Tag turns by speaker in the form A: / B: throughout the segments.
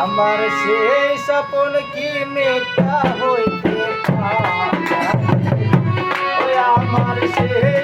A: আমার সেই সপন কি মিথ্যা হইতে আমার সেই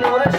A: ¡Gracias!